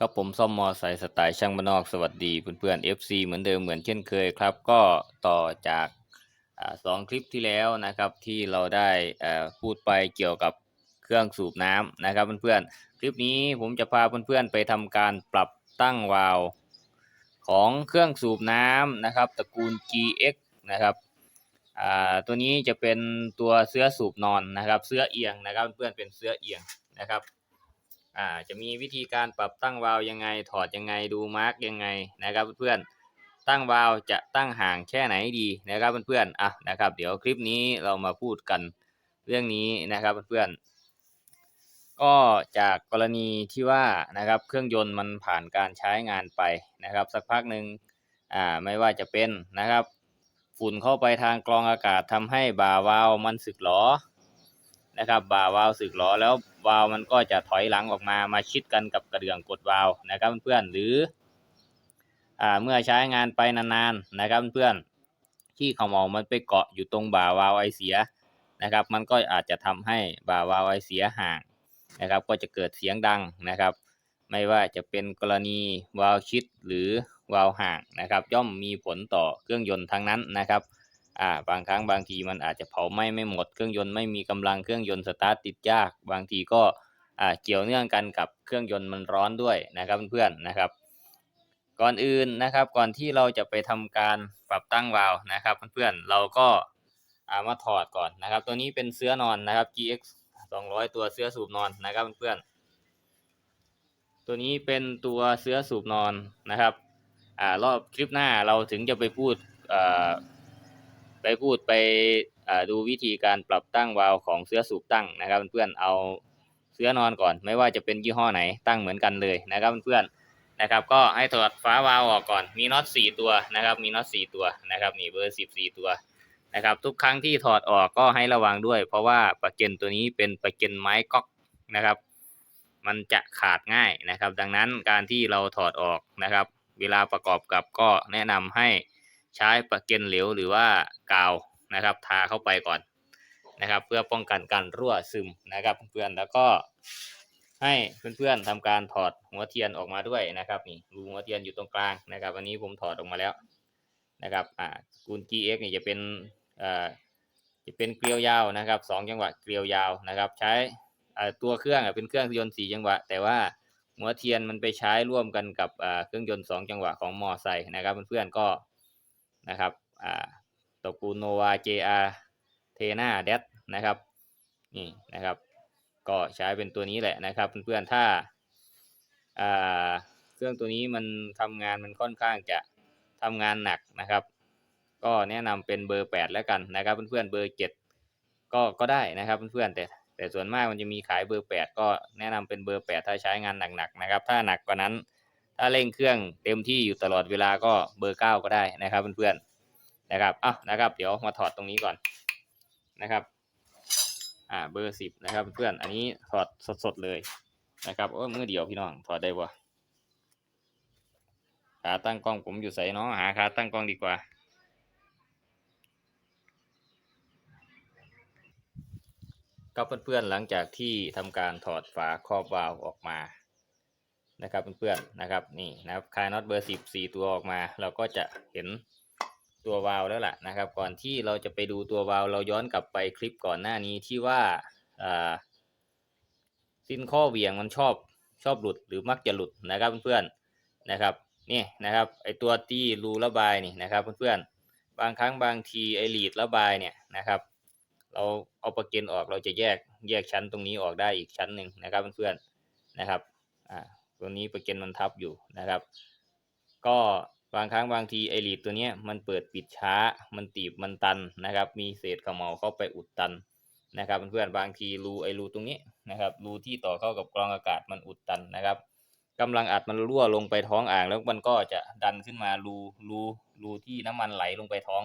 ครับผมซ่อมมอไซค์สไตล์ช่างบ้านนอกสวัสดีเพื่อนๆ FC เหมือนเดิมเหมือนเช่นเคยครับ ก็ต่อจากอสองคลิปที่แล้วนะครับ ที่เราได้พูดไปเกี่ยวกับเครื่องสูบน้ำนะครับเพื่อนๆคลิปนี้ผมจะพาเพื่อนๆไปทำการปรับตั้งวาล์วของเครื่องสูบน้ำนะครับตระกูล GX นะครับตัวนี้จะเป็นตัวเสื้อสูบนอนนะครับ เสื้อเอียงนะครับ เพื่อนๆเป็นเสื้อเอียงนะครับ อ่าจะมีวิธีการปรับตั้งวาล์วยังไงถอดยังไงดูมาร์กยังไงนะครับเพื่อนๆตั้งวาล์วจะตั้งห่างแค่ไหนดีนะครับเพื่อนๆอะนะครับ เดี๋ยวคลิปนี้เรามาพูดกันเรื่องนี้นะครับเพื่อนๆก็จากกรณีที่ว่านะครับเครื่องยนต์มันผ่านการใช้งานไปนะครับ สักพักหนึ่งอ่าไม่ว่าจะเป็นนะครับ ฝุ่นเข้าไปทางกรองอากาศทำให้บ่าวาล์วมันสึกหรอ นะครับบ่าวาล์วสึกหรอแล้ววาล์วมันก็จะถอยหลังออกมามาชิดกันกับกระเดื่องกดวาล์วนะครับเพื่อนหรืออ่าเมื่อใช้งานไปนานๆนะครับเพื่อนที่เขมเหลามันไปเกาะอยู่ตรงบ่าวาล์วไอเสียนะครับ มันก็อาจจะทำให้บ่าวาล์วไอเสียห่างนะครับ ก็จะเกิดเสียงดังนะครับ ไม่ว่าจะเป็นกรณีวาล์วชิดหรือวาล์วห่างนะครับ ย่อมมีผลต่อเครื่องยนต์ทั้งนั้นนะครับ อ่าบางครั้งบางทีมันอาจจะเผาไหม้ไม่หมดเครื่องยนต์ไม่มีกำลังเครื่องยนต์สตาร์ทติดยาก บางทีก็อ่าเกี่ยวเนื่องกันกับเครื่องยนต์มันร้อนด้วยนะครับเพื่อนๆนะครับ ก่อนอื่นนะครับก่อนที่เราจะไปทำการปรับตั้งวาล์วนะครับเพื่อนๆเราก็อามาถอดก่อนนะครับ ตัวนี้เป็นเสื้อนอนนะครับ GX 200 ตัวเสื้อสูบนอนนะครับเพื่อนๆตัวนี้เป็นตัวเสื้อสูบนอนนะครับอ่ารอบคลิปหน้าเราถึงจะไปพูดอ่า ไปพูดไปดูวิธีการปรับตั้งวาล์วของเสื้อสูบตั้งนะครับเพื่อนๆเอาเสื้อนอนก่อน ไม่ว่าจะเป็นยี่ห้อไหนตั้งเหมือนกันเลยนะครับเพื่อนๆนะครับ ก็ให้ถอดฝาวาล์วออกก่อนมีน็อตสี่ตัวนะครับ มีน็อตสี่ตัวนะครับนี่เบอร์สิบสี่ตัวนะครับ ทุกครั้งที่ถอดออกก็ให้ระวังด้วย เพราะว่าปลั๊กเกนตัวนี้เป็นปลั๊กเกนไม้ก๊อกนะครับ มันจะขาดง่ายนะครับ ดังนั้นการที่เราถอดออกนะครับ เวลาประกอบกับก็แนะนำให้ ใช้ปะเก็นเหลวหรือว่ากาวนะครับ ทาเข้าไปก่อนนะครับ เพื่อป้องกันการรั่วซึมนะครับ เพื่อนๆแล้วก็ให้เพื่อนๆทำการถอดหัวเทียนออกมาด้วยนะครับนี่รูหัวเทียนอยู่ตรงกลางนะครับ อันนี้ผมถอดออกมาแล้วนะครับอ่ากูล GX นี่จะเป็นอ่าจะเป็นเกลียวยาวนะครับสองจังหวะเกลียวยาวนะครับ ใช้อ่าตัวเครื่องเป็นเครื่องยนต์สี่จังหวะ แต่ว่าหัวเทียนมันไปใช้ร่วมกันกับอ่าเครื่องยนต์สองจังหวะของมอไซค์นะครับเพื่อนๆก็ นะครับอ่าตระกูลโนวา JR เทนาเดดนะครับนี่นะครับก็ใช้เป็นตัวนี้แหละนะครับเพื่อนๆถ้าอ่าเครื่องตัวนี้มันทำงานมันค่อนข้างจะทำงานหนักนะครับ ก็แนะนำเป็นเบอร์แปดแล้วกันนะครับเพื่อนๆเบอร์เจ็ดก็ก็ได้นะครับเพื่อนๆแต่แต่ส่วนมากมันจะมีขายเบอร์แปดก็แนะนำเป็นเบอร์แปดถ้าใช้งานหนักๆนะครับ ถ้าหนักกว่านั้น ถ้าเร่งเครื่องเต็มที่อยู่ตลอดเวลาก็เบอร์เก้าก็ได้นะครับเพื่อนๆนะครับอะนะครับ เดี๋ยวมาถอดตรงนี้ก่อนนะครับ อ่าเบอร์สิบนะครับเพื่อนอันนี้ถอดสดๆเลยนะครับโอ้มือเดียวพี่น้องถอดได้บ่ขาตั้งกล้องผมอยู่ใส่เนาะหาขาตั้งกล้องดีกว่าก็เพื่อนๆหลังจากที่ทำการถอดฝาครอบวาล์วออกมา นะครับเพื่อนๆนะครับนี่นะครับคลายน็อตเบอร์สิบสี่ตัวออกมา เราก็จะเห็นตัววาลแล้วล่ะนะครับ ก่อนที่เราจะไปดูตัววาลเราย้อนกลับไปคลิปก่อนหน้านี้ที่ว่าอ่าซินข้อเวียงมันชอบชอบหลุดหรือมักจะหลุดนะครับเพื่อนๆนะครับนี่นะครับไอตัวที่รูระบายนี่นะครับเพื่อนๆบางครั้งบางทีไอหลีดระบายเนี่ยนะครับ เราเอาปลั๊กเกนออกเราจะแยกแยกชั้นตรงนี้ออกได้อีกชั้นหนึ่งนะครับเพื่อนๆนะครับอ่า ตัวนี้ประเก็นมันทับอยู่นะครับ ก็บางครั้งบางทีไอรีดตัวนี้มันเปิดปิดช้า มันตีบมันตันนะครับ มีเศษขมเหลาเข้าไปอุดตันนะครับเพื่อนๆบางทีรูไอรูตรงนี้นะครับรูที่ต่อเข้ากับกรองอากาศมันอุดตันนะครับกำลังอัดมันรั่วลงไปท้องอ่างแล้วมันก็จะดันขึ้นมารูรูรูที่น้ำมันไหลลงไปท้อง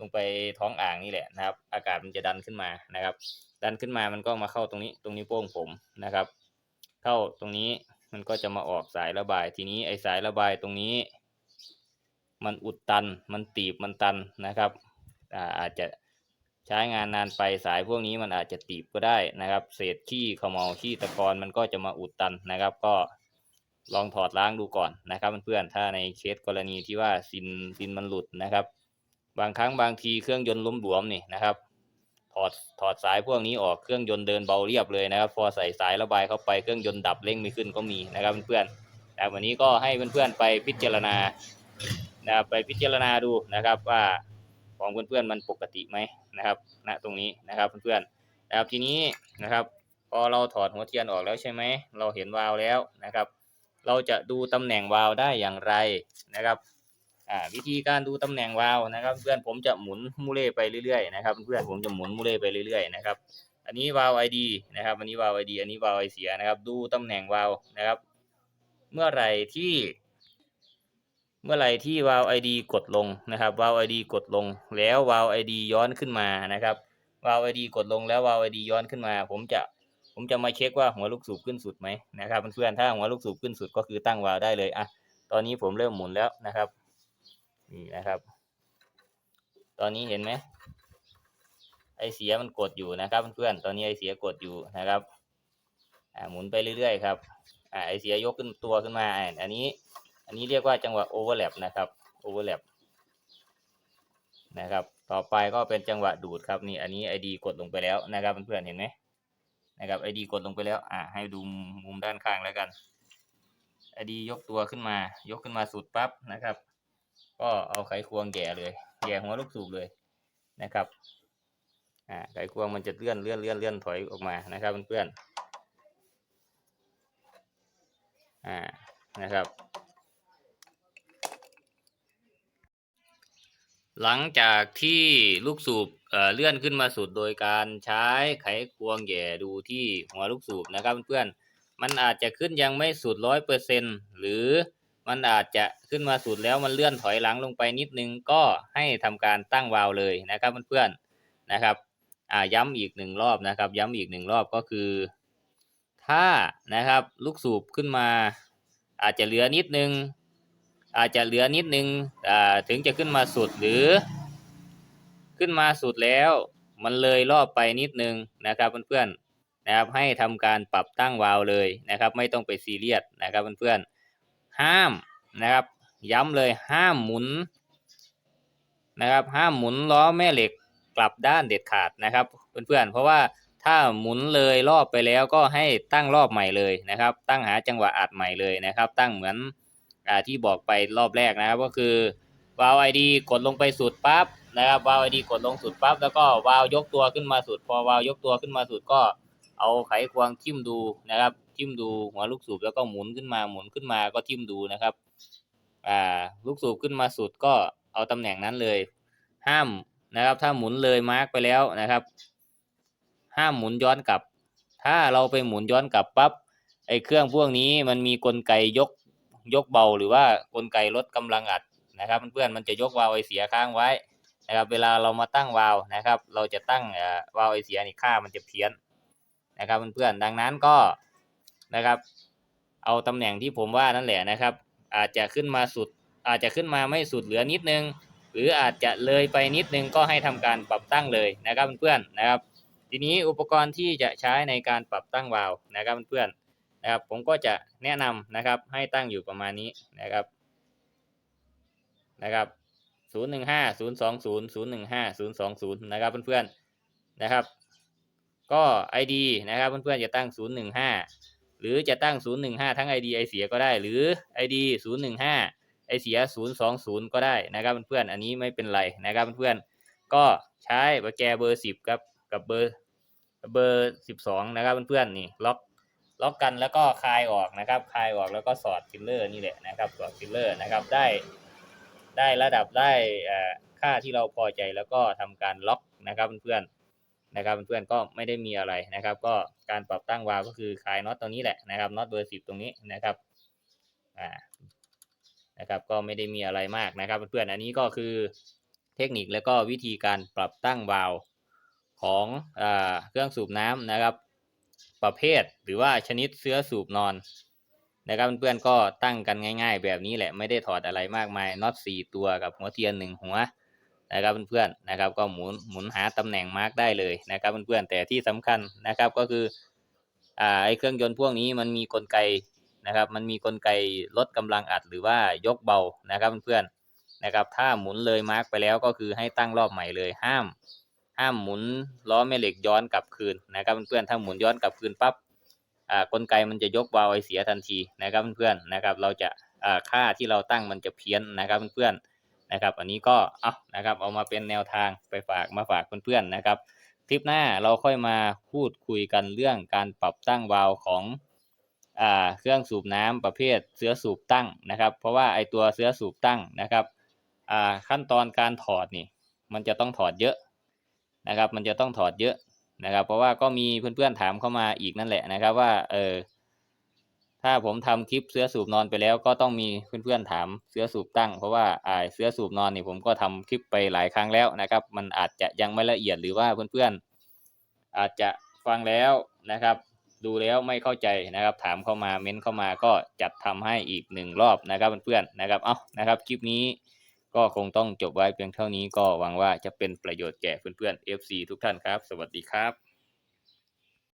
ลงไปท้องอ่างนี่แหละนะครับ อากาศมันจะดันขึ้นมานะครับ ดันขึ้นมามันก็มาเข้าตรงนี้ ตรงนี้โป้งผมนะครับ เข้าตรงนี้ มันก็จะมาออกสายระบาย ทีนี้ไอสายระบายตรงนี้ มันอุดตัน มันตีบ มันตันนะครับอาอาจจะใช้งานนานไปสายพวกนี้มันอาจจะตีบก็ได้นะครับ เศษขี้ขมเหลาขี้ตะกอนมันก็จะมาอุดตันนะครับ ก็ลองถอดล้างดูก่อนนะครับเพื่อนๆ ถ้าในเคสกรณีที่ว่าซินซินมันหลุดนะครับ บางครั้งบางทีเครื่องยนต์ล้มหลวมนี่นะครับ ถอดถอดสายพวกนี้ออกเครื่องยนต์เดินเบาเรียบเลยนะครับพอใส่สายระบายเข้าไปเครื่องยนต์ดับเร่งไม่ขึ้นก็มีนะครับเพื่อนๆแต่วันนี้ก็ให้เพื่อนๆไปพิจารณานะครับไปพิจารณาดูนะครับว่าของเพื่อนๆมันปกติไหมนะครับณตรงนี้นะครับเพื่อนๆนะครับทีนี้นะครับ พอเราถอดหัวเทียนออกแล้วใช่ไหมเราเห็นวาล์วแล้วนะครับ เราจะดูตำแหน่งวาล์วได้อย่างไรนะครับ อ่าวิธีการดูตำแหน่งวาล์วนะครับ เพื่อนผมจะหมุนมูเล่ไปเรื่อยๆนะครับเพื่อนผมจะหมุนมูเล่ไปเรื่อยๆนะครับอันนี้วาล์วไอดีนะครับ อันนี้วาล์วไอดีอันนี้วาล์วไอเสียนะครับ ดูตำแหน่งวาล์วนะครับ เมื่อไหร่ที่ เมื่อไหร่ที่วาล์วไอดีกดลงนะครับวาล์วไอดีกดลง แล้ววาล์วไอดีย้อนขึ้นมานะครับวาล์วไอดีกดลงแล้ววาล์วไอดีย้อนขึ้นมา ผมจะผมจะมาเช็คว่าหัวลูกสูบขึ้นสุดไหมนะครับเพื่อนๆถ้าหัวลูกสูบขึ้นสุดก็คือตั้งวาล์วได้เลยอะตอนนี้ผมเริ่มหมุนแล้วนะครับ นี่นะครับ ตอนนี้เห็นไหมไอเสียมันกดอยู่นะครับเพื่อนๆตอนนี้ไอเสียกดอยู่นะครับอ่าหมุนไปเรื่อยๆครับอ่าไอเสียยกขึ้นตัวขึ้นมาอันนี้ อันนี้เรียกว่าจังหวะโอเวอร์แลปนะครับโอเวอร์แลปนะครับ ต่อไปก็เป็นจังหวะดูดครับนี่อันนี้ไอดีกดลงไปแล้วนะครับเพื่อนๆเห็นไหมนะครับไอดีกดลงไปแล้วอ่าให้ดูมุมด้านข้างแล้วกันไอดียกตัวขึ้นมายกขึ้นมาสุดปั๊บนะครับ ก็เอาไขควงแหย่เลยแหย่หัวลูกสูบเลยนะครับอ่าไขควงมันจะเลื่อนเลื่อนเลื่อนเลื่อนถอยออกมานะครับเพื่อนๆอ่านะครับ หลังจากที่ลูกสูบเอ่อเลื่อนขึ้นมาสุดโดยการใช้ไขควงแย่ดูที่หัวลูกสูบนะครับเพื่อนๆมันอาจจะขึ้นยังไม่สุดร้อยเปอร์เซ็นหรือ มันอาจจะขึ้นมาสุดแล้วมันเลื่อนถอยหลังลงไปนิดนึงก็ให้ทำการตั้งวาล์วเลยนะครับเพื่อนๆนะครับอ่าย้ำอีกหนึ่งรอบนะครับ ย้ำอีกหนึ่งรอบก็คือ ถ้านะครับลูกสูบขึ้นมา อาจจะเหลือนิดนึง อาจจะเหลือนิดนึงอ่าถึงจะขึ้นมาสุดหรือ ขึ้นมาสุดแล้วมันเลยรอบไปนิดนึงนะครับเพื่อนๆนะครับให้ทำการปรับตั้งวาล์วเลยนะครับ ไม่ต้องไปซีเรียสนะครับเพื่อนๆ ห้ามนะครับ ย้ำเลยห้ามหมุนนะครับ ห้ามหมุนล้อแม่เหล็กกลับด้านเด็ดขาดนะครับ เพื่อนๆ เพราะว่าถ้าหมุนเลยรอบไปแล้วก็ให้ตั้งรอบใหม่เลยนะครับ ตั้งหาจังหวะอัดใหม่เลยนะครับ ตั้งเหมือนอที่บอกไปรอบแรกนะครับ ก็คือวาล์วไอดีกดลงไปสุดปั๊บนะครับวาล์วไอดีกดลงสุดปั๊บแล้วก็วาล์วยกตัวขึ้นมาสุด พอวาล์วยกตัวขึ้นมาสุดก็เอาไขควงทิ่มดูนะครับ ทิ่มดูหัวลูกสูบแล้วก็หมุนขึ้นมาหมุนขึ้นมาก็ทิ่มดูนะครับ อ่าลูกสูบขึ้นมาสุดก็เอาตำแหน่งนั้นเลย ห้ามนะครับ ถ้าหมุนเลยมาร์กไปแล้วนะครับ ห้ามหมุนย้อนกลับ ถ้าเราไปหมุนย้อนกลับปั๊บไอ้เครื่องพวกนี้มันมีกลไกยกยกเบาหรือว่ากลไกลดกำลังอัดนะครับเพื่อนๆมันจะยกวาล์วไอเสียค้างไว้นะครับ เวลาเรามาตั้งวาล์วนะครับ เราจะตั้งวาล์วไอเสียนี่ค่ามันจะเพี้ยนนะครับเพื่อนๆดังนั้นก็ นะครับ เอาตำแหน่งที่ผมว่านั่นแหละนะครับ อาจจะขึ้นมาสุด อาจจะขึ้นมาไม่สุดเหลือนิดนึง หรืออาจจะเลยไปนิดนึงก็ให้ทำการปรับตั้งเลยนะครับเพื่อนๆนะครับ ทีนี้อุปกรณ์ที่จะใช้ในการปรับตั้งวาล์วนะครับเพื่อนๆนะครับ ผมก็จะแนะนำนะครับ ให้ตั้งอยู่ประมาณนี้นะครับนะครับศูนย์หนึ่งห้าศูนย์สองศูนย์ศูนย์หนึ่งห้าศูนย์สองศูนย์นะครับเพื่อนๆนะครับ ก็ ID นะครับเพื่อนๆจะตั้งศูนย์ หรือจะตั้งศูนย์หนึ่งห้าทั้ง ID ไอเสียก็ได้ หรือ ID ศูนย์หนึ่งห้าไอเสียศูนย์สองศูนย์ก็ได้นะครับเพื่อนๆอันนี้ไม่เป็นไรนะครับเพื่อนๆก็ใช้เบอร์แกเบอร์สิบครับกับเบอร์เบอร์สิบสองนะครับเพื่อนๆนี่ล็อกล็อกกันแล้วก็คลายออกนะครับคลายออกแล้วก็สอดฟิลเลอร์นี่แหละนะครับสอดฟิลเลอร์นะครับได้ ได้ระดับได้ค่าที่เราพอใจแล้วก็ทำการล็อกนะครับเพื่อนๆ นะครับเพื่อนๆก็ไม่ได้มีอะไรนะครับ ก็การปรับตั้งวาล์วก็คือคลายน็อตตรงนี้แหละนะครับน็อตเบอร์สิบตรงนี้นะครับอ่านะครับก็ไม่ได้มีอะไรมากนะครับเพื่อนๆอันนี้ก็คือเทคนิคแล้วก็วิธีการปรับตั้งวาล์วของอ่าเครื่องสูบน้ำนะครับ ประเภทหรือว่าชนิดเสื้อสูบนอนนะครับเพื่อนๆก็ตั้งกันง่าย ๆ แบบนี้แหละไม่ได้ถอดอะไรมากมายน็อตสี่ตัวกับหัวเทียนหนึ่งหัว นะครับเพื่อนๆนะครับ ก็หมุนหมุนหาตำแหน่งมาร์กได้เลยนะครับเพื่อนๆแต่ที่สำคัญนะครับก็คืออ่าไอเครื่องยนต์พวกนี้มันมีกลไกนะครับ มันมีกลไกลดกำลังอัดหรือว่ายกเบานะครับเพื่อนๆนะครับ ถ้าหมุนเลยมาร์กไปแล้วก็คือให้ตั้งรอบใหม่เลยห้าม ห้ามหมุนล้อแม่เหล็กย้อนกลับคืนนะครับเพื่อนๆถ้าหมุนย้อนกลับคืนปั๊บอ่ากลไกมันจะยกวาไอเสียทันทีนะครับเพื่อนๆนะครับ เราจะอ่าค่าที่เราตั้งมันจะเพี้ยนนะครับเพื่อนๆ นะครับ อันนี้ก็เอานะครับ เอามาเป็นแนวทางไปฝากมาฝากเพื่อนๆนะครับ คลิปหน้าเราค่อยมาพูดคุยกันเรื่องการปรับตั้งวาล์วของอ่าเครื่องสูบน้ำประเภทเสื้อสูบตั้งนะครับ เพราะว่าไอตัวเสื้อสูบตั้งนะครับอ่าขั้นตอนการถอดนี่ มันจะต้องถอดเยอะนะครับ มันจะต้องถอดเยอะนะครับ เพราะว่าก็มีเพื่อนๆถามเข้ามาอีกนั่นแหละนะครับว่าเออ ถ้าผมทำคลิปเสื้อสูบนอนไปแล้วก็ต้องมีเพื่อนๆถามเสื้อสูบตั้ง เพราะว่าอ่าเสื้อสูบนอนนี่ผมก็ทำคลิปไปหลายครั้งแล้วนะครับ มันอาจจะยังไม่ละเอียดหรือว่าเพื่อนๆ อาจจะฟังแล้วนะครับ ดูแล้วไม่เข้าใจนะครับ ถามเข้ามาเม้นเข้ามาก็จัดทำให้อีกหนึ่งรอบนะครับเพื่อนๆนะครับเอานะครับคลิปนี้ก็คงต้องจบไว้เพียงเท่านี้ก็หวังว่าจะเป็นประโยชน์แก่เพื่อนๆ FC ทุกท่านครับ สวัสดีครับ